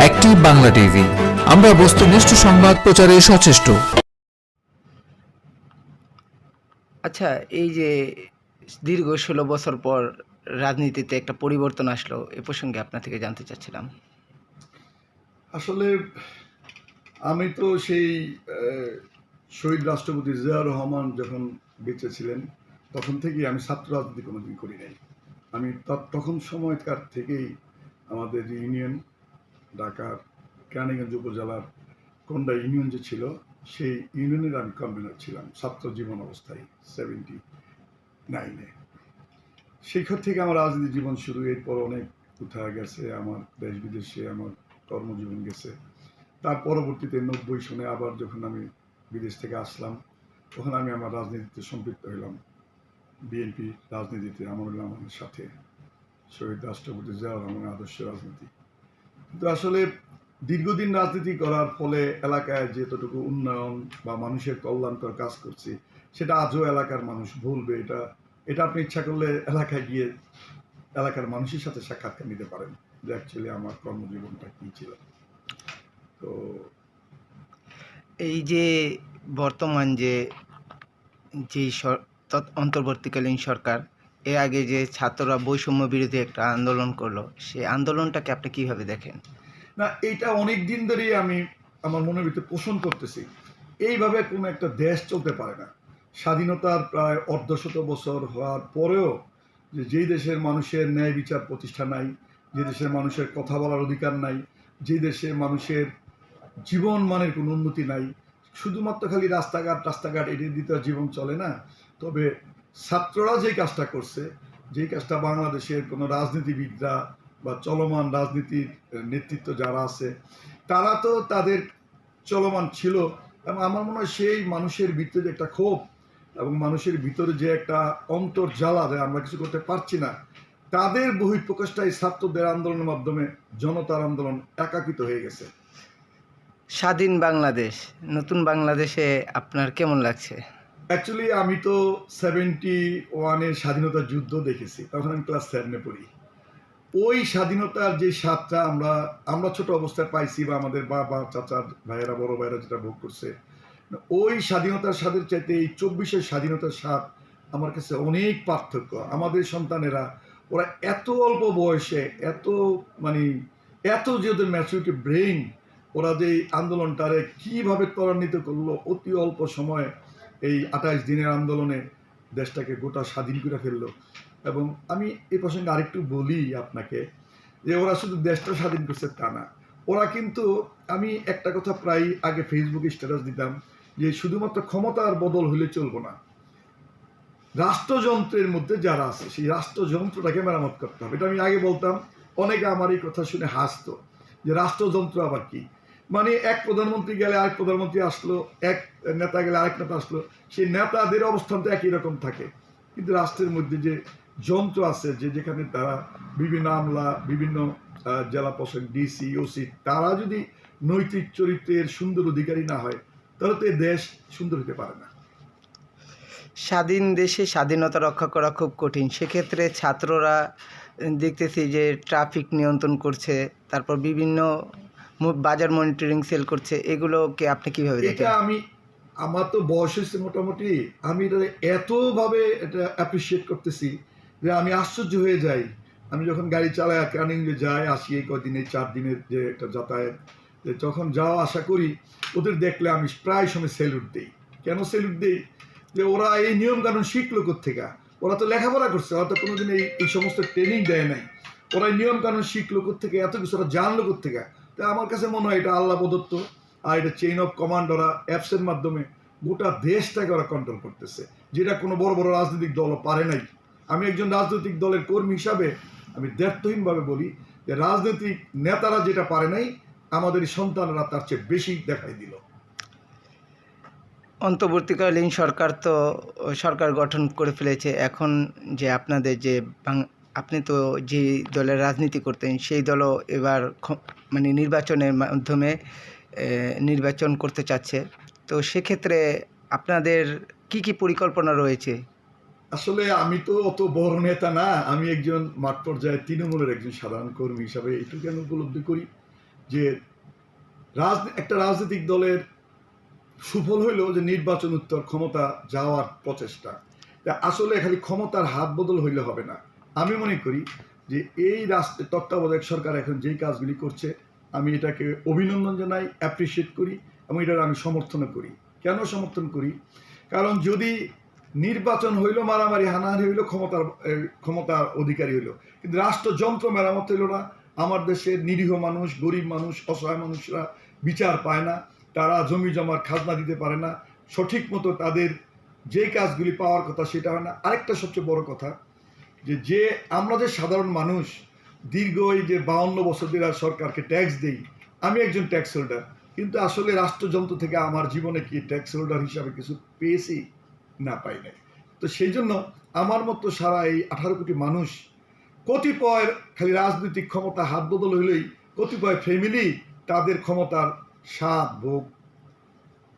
Active Bangla TV. আমরা বস্তুনিষ্ঠ সংবাদ প্রচারে সচেষ্ট। আচ্ছা এই যে দীর্ঘ ষোলো বছর পর রাজনীতিতে একটা পরিবর্তন আসলো এ প্রসঙ্গে আপনার থেকে জানতে চাচ্ছিলাম। আসলে আমি তো সেই আহ, শহীদ রাষ্ট্রপতি জিয়া রহমান যখন বেঁচে ছিলেন তখন থেকেই আমি ছাত্র রাজনীতি কোনোদিন করি নাই। আমি ত- তখন সময়কার থেকেই আমাদের ইউনিয়ন ঢাকার কেরানীগঞ্জ উপজেলার কোন্ডা ইউনিয়ন যে ছিল, সেই ইউনিয়নের আমি কনভেনার ছিলাম, ছাত্র জীবন অবস্থায় সেভেন্টি নাইনে সেখান থেকে আমার রাজনীতি জীবন শুরু, এরপর অনেক উঠা গেছে, আমার দেশ বিদেশে আমার কর্মজীবন গেছে। তার পরবর্তীতে নব্বই সনে আবার যখন আমি বিদেশ থেকে আসলাম, তখন আমি আমার রাজনীতিতে সম্পৃক্ত হলাম বিএনপি রাজনীতিতে আমার সাথে। শহীদ রাষ্ট্রপতি জিয়াউর রহমানের আদর্শ রাজনীতি। কিন্তু আসলে দীর্ঘদিন রাজনীতি করার ফলে এলাকায় যতটুকু উন্নয়ন বা মানুষের কল্যাণকর কাজ করছি, সেটা আজও এলাকার মানুষ ভুলবে। এটা এটা আপনি ইচ্ছা করলে এলাকায় গিয়ে এলাকার মানুষের সাথে সাক্ষাৎকার নিতে পারেন যে অ্যাকচুয়ালি আমার কর্মজীবনটা কী ছিল। তো এই যে বর্তমান যে যে অন্তর্বর্তীকালীন সরকার এর আগে যে ছাত্ররা বৈষম্য বিরোধী একটা আন্দোলন করল, সেই আন্দোলনটাকে আপনি কীভাবে দেখেন? না, এটা অনেক দিন ধরেই আমি আমার মনের ভিতরে পোষণ করতেছি। এইভাবে কোনো একটা দেশ চলতে পারে না। স্বাধীনতার প্রায় অর্ধশত বছর হওয়ার পরেও যে যেই দেশের মানুষের ন্যায় বিচার প্রতিষ্ঠা নাই, যে দেশের মানুষের কথা বলার অধিকার নাই, যে দেশে মানুষের জীবন মানের কোনো উন্নতি নাই, শুধুমাত্র খালি রাস্তাঘাট রাস্তাঘাট এটি দিতে জীবন চলে না। তবে ছাত্ররা যেই কাজটা করছে, যেই কাজটা বাংলাদেশের কোনো রাজনীতিবিদরা বা চলমান রাজনীতির নেতৃত্ব যারা আছে, তারা তো তাদের চলমান ছিল এবং আমার মনে হয় সেই মানুষের ভিতরে যে একটা ক্ষোভ এবং মানুষের ভিতরে যে একটা অন্তর জ্বালা যে আমরা কিছু করতে পারছি না, তাদের বহিঃপ্রকাশটা এই ছাত্রদের আন্দোলনের মাধ্যমে জনতার আন্দোলন একাকিত হয়ে গেছে। স্বাধীন বাংলাদেশ, নতুন বাংলাদেশে আপনার কেমন লাগছে? অ্যাকচুয়ালি আমি তো সেভেন্টি ওয়ানের স্বাধীনতা যুদ্ধ দেখেছি, তখন আমি ক্লাস সেভেনে পড়ি। ওই স্বাধীনতার যে স্বাদটা আমরা আমরা ছোট অবস্থায় পাইছি বা আমাদের বাবা, চাচার ভাইয়েরা, বড় ভাইয়েরা যেটা ভোগ করছে, ওই স্বাধীনতার স্বাদের চাইতে এই চব্বিশের স্বাধীনতার স্বাদ আমার কাছে অনেক পার্থক্য। আমাদের সন্তানেরা, ওরা এত অল্প বয়সে, এত মানে এত যে ওদের ম্যাচুরিটি ব্রেইন ওরা যে আন্দোলনটারে কীভাবে ত্বরান্বিত করল অতি অল্প সময়ে এই আঠাশ দিনের আন্দোলনে দেশটাকে গোটা স্বাধীন করে ফেলল। এবং আমি এই প্রসঙ্গে আরেকটু বলি আপনাকে যে ওরা শুধু দেশটা স্বাধীন করছে তা না, ওরা কিন্তু আমি একটা কথা প্রায় আগে ফেসবুকে স্ট্যাটাস দিতাম যে শুধুমাত্র ক্ষমতার বদল হলে চলবো না। রাষ্ট্রযন্ত্রের মধ্যে যারা আছে, সেই রাষ্ট্রযন্ত্রটাকে মেরামত করতে হবে। এটা আমি আগে বলতাম, অনেকে আমার এই কথা শুনে হাসতো যে রাষ্ট্রযন্ত্র আবার কি? মানে এক প্রধানমন্ত্রী গেলে আরেক প্রধানমন্ত্রী আসলো, এক নেতা গেলে আরেক নেতা আসলো, সেই নেতাদের অবস্থান তো একই রকম থাকে। কিন্তু রাষ্ট্রের মধ্যে যে যন্ত্র আছে, যে যেখানে তারা বিভিন্ন আমলা, বিভিন্ন জেলা প্রশাসক ডিসি ওসি তারা যদি নৈতিক চরিত্রের সুন্দর অধিকারী না হয়, তাহলে তো দেশ সুন্দর হতে পারে না। স্বাধীন দেশে স্বাধীনতা রক্ষা করা খুব কঠিন। সেক্ষেত্রে ছাত্ররা দেখতেছি যে ট্রাফিক নিয়ন্ত্রণ করছে, তারপর বিভিন্ন বাজার মনিটরিং সেল করছে, এগুলোকে আপনি কীভাবে দেখেন? আমি, আমার তো বয়স হয়েছে মোটামুটি, আমি এটা এতভাবে এটা অ্যাপ্রিসিয়েট করতেছি যে আমি আশ্চর্য হয়ে যাই। আমি যখন গাড়ি চালাই ক্যানিং যে যাই, আসি এই কদিন চার দিনের যে একটা যাতায়াত যখন যাওয়া আশা করি, ওদের দেখলে আমি প্রায় সময় সেলুট দিই। কেন সেলুট দিই? যে ওরা এই নিয়ম কানুন শিখলো থেকে ওরা তো লেখাপড়া করছে, ওরা তো কোনোদিন এই এই সমস্ত ট্রেনিং দেয় নাই। ওরা নিয়ম কানুন শিখলো থেকে এত কিছু ওরা জানলো থেকে তা আমার কাছে মনে হয় এটা আল্লাহ প্রদত্ত। আর এটা চেইন অফ কমান্ড ওরা অ্যাপসের মাধ্যমে গোটা দেশটাকে ওরা কন্ট্রোল করতেছে, যেটা কোনো বড় বড় রাজনৈতিক দলও পারে নাই। আমি একজন রাজনৈতিক দলের কর্মী হিসাবে আমি দ্ব্যর্থহীনভাবে বলি যে রাজনৈতিক নেতারা যেটা পারে নাই, আমাদের সন্তানরা তার চেয়ে বেশি দেখাই দিল। অন্তর্বর্তীকালীন সরকার তো, সরকার গঠন করে ফেলেছে। এখন যে আপনাদের যে আপনি তো যে দলের রাজনীতি করতেন, সেই দলও এবার মানে নির্বাচনের মাধ্যমে নির্বাচন করতে চাচ্ছে। তো সেক্ষেত্রে আপনাদের কি কি পরিকল্পনা রয়েছে? আসলে আমি তো অত বড় নেতা না, আমি একজন মাঠ পর্যায়ে তৃণমূলের একজন সাধারণ কর্মী হিসাবে এইটুকু আমি উপলব্ধি করি? যে রাজ, একটা রাজনৈতিক দলের সুফল হইল যে নির্বাচন উত্তর ক্ষমতা যাওয়ার প্রচেষ্টা। আসলে খালি ক্ষমতার হাত বদল হইলে হবে না। আমি মনে করি যে এই রাষ্ট্রের তত্ত্বাবধায়ক সরকার এখন যেই কাজগুলি করছে, আমি এটাকে অভিনন্দন জানাই অ্যাপ্রিসিয়েট করি এবং এটার আমি সমর্থন করি। কেন সমর্থন করি? কারণ যদি নির্বাচন হইল মারামারি, হানাহানি হইল, ক্ষমতার ক্ষমতার অধিকারী হইল। কিন্তু রাষ্ট্রযন্ত্র মেরামত হইল না। আমার দেশের নিরীহ মানুষ, গরিব মানুষ, অসহায় মানুষরা বিচার পায় না। তারা জমি জমার খাজনা দিতে পারে না। সঠিক মতো তাদের যে কাজগুলি পাওয়ার কথা সেটা হয় না। আরেকটা সবচেয়ে বড় কথা যে যে আমরা যে সাধারণ মানুষ, দীর্ঘ এই যে বাউন্ন বছর ধরে সরকারকে ট্যাক্স দেই, আমি একজন ট্যাক্স হোল্ডার কিন্তু আসলে রাষ্ট্রযন্ত্র থেকে আমার জীবনে কি ট্যাক্স হোল্ডার হিসাবে কিছু পেয়েছি? না, পাই নাই। তো সেই জন্য আমার মতো সারা এই আঠারো কোটি মানুষ, কতিপয় খালি রাজনৈতিক ক্ষমতা হাত বদল হইলেই কতিপয় ফ্যামিলি তাদের ক্ষমতার স্বাদ ভোগ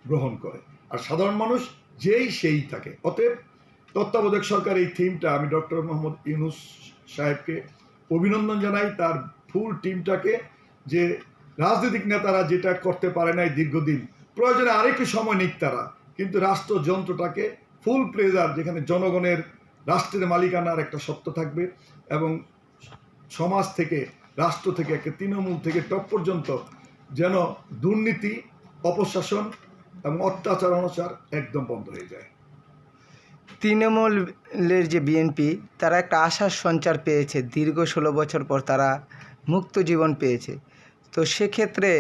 গ্রহণ করে। আর সাধারণ মানুষ যেই সেই থাকে। অতএব তত্ত্বাবধায়ক সরকার এই থিমটা আমি ডক্টর মোহাম্মদ ইউনুস সাহেবকে অভিনন্দন জানাই তার ফুল টিমটাকে যে রাজনৈতিক নেতারা যেটা করতে পারে নাই দীর্ঘদিন, প্রয়োজনে আরেকটু সময় নিক তারা। কিন্তু রাষ্ট্রযন্ত্রটাকে ফুল প্লেজার যেখানে জনগণের রাষ্ট্রের মালিকানার একটা সত্য থাকবে এবং সমাজ থেকে, রাষ্ট্র থেকে একটা তৃণমূল থেকে টপ পর্যন্ত যেন দুর্নীতি, অপশাসন এবং অত্যাচার অনাচার একদম বন্ধ হয়ে যায়। তৃণমূলের যে বিএনপি, তারা একটা আশার সঞ্চার পেয়েছে। দীর্ঘ ষোলো বছর পর তারা মুক্ত জীবন পেয়েছে। তো সেক্ষেত্রে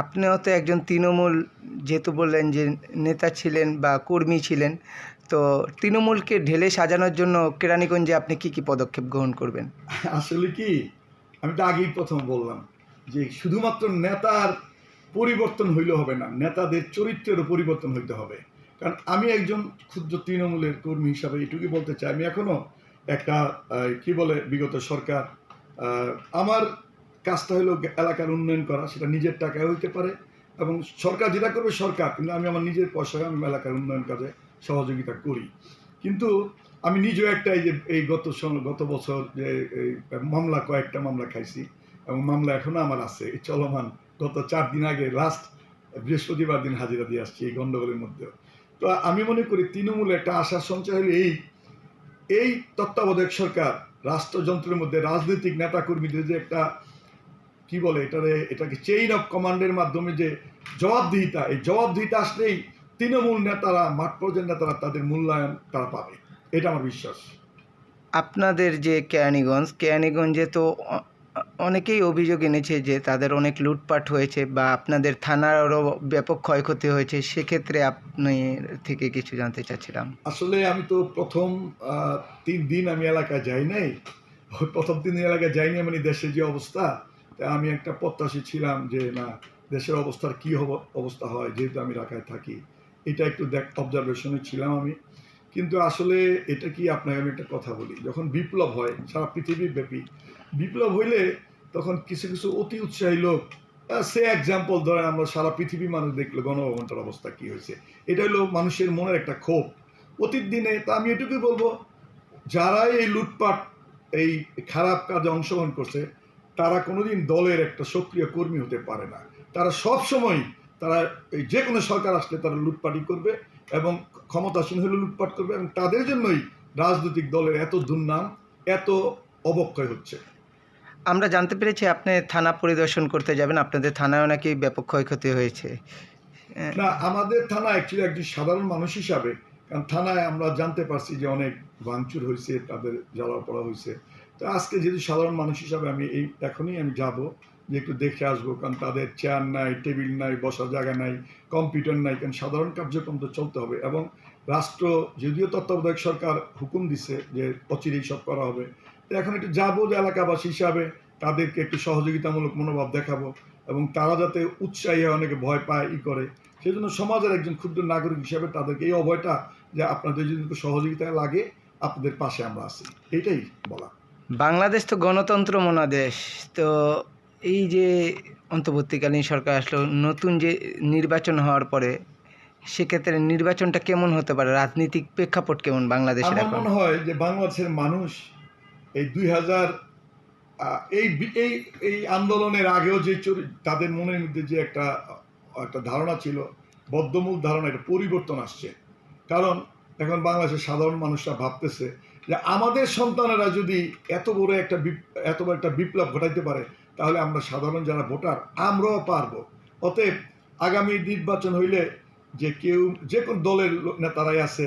আপনিও তো একজন তৃণমূল, যেহেতু বললেন যে নেতা ছিলেন বা কর্মী ছিলেন, তো তৃণমূলকে ঢেলে সাজানোর জন্য কেরানীগঞ্জে আপনি কি কি পদক্ষেপ গ্রহণ করবেন? আসলে কি, আমি তো আগেই প্রথম বললাম যে শুধুমাত্র নেতার পরিবর্তন হইলে হবে না, নেতাদের চরিত্রেরও পরিবর্তন হইতে হবে। কারণ আমি একজন ক্ষুদ্র তৃণমূলের কর্মী হিসাবে এটুকুই বলতে চাই। আমি এখনও একটা কি বলে, বিগত সরকার আমার কাজটা হলো এলাকার উন্নয়ন করা, সেটা নিজের টাকায় হইতে পারে এবং সরকার যেটা করবে সরকার, কিন্তু আমি আমার নিজের পয়সায় আমি এলাকার উন্নয়ন কাজে সহযোগিতা করি। কিন্তু আমি নিজেও একটা এই যে, এই গত গত বছর যে মামলা, কয়েকটা মামলা খাইছি এবং মামলা এখনও আমার আছে, এই চলমান, গত চার দিন আগে লাস্ট বৃহস্পতিবার দিন হাজিরা দিয়ে আসছি এই গণ্ডগোলের মধ্যে তো আমি মনে করি তৃণমূল একটা আশার সঞ্চয় হলে এই। এই তত্ত্বাবধায়ক সরকার, রাষ্ট্রযন্ত্রের মধ্যে রাজনৈতিক নেতাকর্মীদের যে একটা, কি বলে এটারে, এটাকে চেইন অফ কমান্ডের মাধ্যমে যে জবাবদিহিতা, এই জবাবদিহিতা আসলেই তৃণমূল নেতারা, মাঠ পর্যায়ের নেতারা তাদের মূল্যায়ন তারা পাবে। এটা আমার বিশ্বাস। আপনাদের যে কেরানীগঞ্জ, কেরানীগঞ্জে তো অনেকেই অভিযোগ এনেছে যে তাদের অনেক লুটপাট হয়েছে বা আপনাদের থানারও ব্যাপক ক্ষয়ক্ষতি হয়েছে, সেক্ষেত্রে আপনি থেকে কিছু জানতে চাচ্ছিলাম। আসলে আমি তো প্রথম তিন দিন আমি এলাকায় যাই নাই। প্রথম তিন দিন এলাকায় যাইনি মানে দেশের যে অবস্থা, তা আমি একটা প্রত্যাশী ছিলাম যে না, দেশের অবস্থার কি অবস্থা হয় যেহেতু আমি ঢাকায় থাকি। এটা একটু দেখ অবজারভেশনে ছিলাম আমি। কিন্তু আসলে এটা কি আপনাকে আমি একটা কথা বলি, যখন বিপ্লব হয়, সারা পৃথিবী ব্যাপী। বিপ্লব হইলে তখন কিছু কিছু অতি উৎসাহী লোক সে এক্সাম্পল ধরেন আমরা সারা পৃথিবী মানুষ দেখল গণভবনটার অবস্থা কি হয়েছে? এটা হলো মানুষের মনের একটা ক্ষোভ। অতীত দিনে, তা আমি এটুকুই বলব, যারা এই লুটপাট, এই খারাপ কাজে অংশগ্রহণ করছে, তারা কোনোদিন দলের একটা সক্রিয় কর্মী হতে পারে না। তারা সব সময় তারা এই যে কোনো সরকার আসলে তারা লুটপাটই করবে এবং ক্ষমতাসীন হলে লুটপাট করবে এবং তাদের জন্যই রাজনৈতিক দলের এত দুর্নাম, এত অবক্ষয় হচ্ছে। আমরা জানতে পেরেছি আপনি থানা পরিদর্শন করতে যাবেন। আপনাদের থানায় নাকি ব্যাপক ক্ষয়ক্ষতি হয়েছে। না, আমাদের থানা অ্যাকচুয়ালি একজন সাধারণ মানুষ হিসাবে, কারণ থানায় আমরা জানতে পারছি যে অনেক ভাঙচুর হয়েছে, তাদের জ্বালা পড়া হয়েছে। তো আজকে যেহেতু সাধারণ মানুষ হিসাবে আমি এই, এখনই আমি যাব, যে একটু দেখে আসব, কারণ তাদের চেয়ার নাই টেবিল নাই, বসার জায়গা নাই কম্পিউটার নাই, কারণ সাধারণ কার্যক্রম তো চলতে হবে। এবং রাষ্ট্র, যদিও তত্ত্বাবধায়ক সরকার হুকুম দিছে যে অচিরেই সব করা হবে এখন একটু যাব যে এলাকাবাসী হিসাবে তাদেরকে একটু সহযোগিতামূলক মনোভাব দেখাবো এবং তারা যাতে উৎসাহী হয় অনেকে ভয় পায় ই করে। সেই জন্য সমাজের একজন ক্ষুদ্র নাগরিক হিসাবে তাদেরকে এই অভয়টা যে আপনাদের যদি একটু সহযোগিতা লাগে আপনাদের পাশে আমরা আছি। এইটাই বলা। বাংলাদেশ তো গণতন্ত্র মনা দেশ তো এই যে অন্তর্বর্তীকালীন সরকার আসলো নতুন যে নির্বাচন হওয়ার পরে সেক্ষেত্রে নির্বাচনটা কেমন হতে পারে? রাজনৈতিক প্রেক্ষাপট কেমন বাংলাদেশের মনে হয় যে বাংলাদেশের মানুষ এই দুই হাজার এই এই এই আন্দোলনের আগেও যে তাদের মনের মধ্যে যে একটা একটা ধারণা ছিল, বদ্ধমূল ধারণা এটা পরিবর্তন আসছে। কারণ এখন বাংলাদেশের সাধারণ মানুষরা ভাবতেছে যে আমাদের সন্তানেরা যদি এত বড় একটা এত বড় একটা বিপ্লব ঘটাইতে পারে, তাহলে আমরা সাধারণ যারা ভোটার, আমরাও পারব। অতএব আগামী নির্বাচন হইলে যে কেউ, যে কোন দলের নেতারাই আছে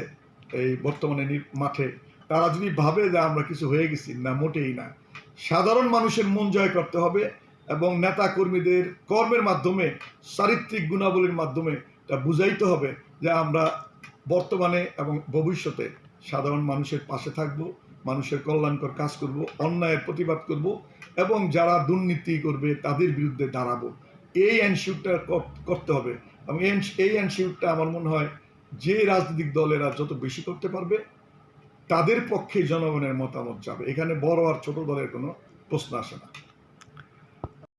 এই বর্তমানে মাঠে তারা যদি ভাবে যে আমরা কিছু হয়ে গেছি, না মোটেই না। সাধারণ মানুষের মন জয় করতে হবে এবং নেতা কর্মীদের কর্মের মাধ্যমে, চারিত্রিক গুণাবলীর মাধ্যমে তা বুঝাইতে হবে যে আমরা বর্তমানে এবং ভবিষ্যতে সাধারণ মানুষের পাশে থাকব, মানুষের কল্যাণকর কাজ করব, অন্যায়ের প্রতিবাদ করব এবং যারা দুর্নীতি করবে তাদের বিরুদ্ধে দাঁড়াবো। এই এনশিউরটা করতে হবে এবং এই- এনশিউরটা আমার মনে হয় যে রাজনৈতিক দলেরা যত বেশি করতে পারবে তাদের পক্ষে জনগণের মতামত যাবে এখানে বড় আর ছোট দলের কোনো প্রশ্ন আসে না।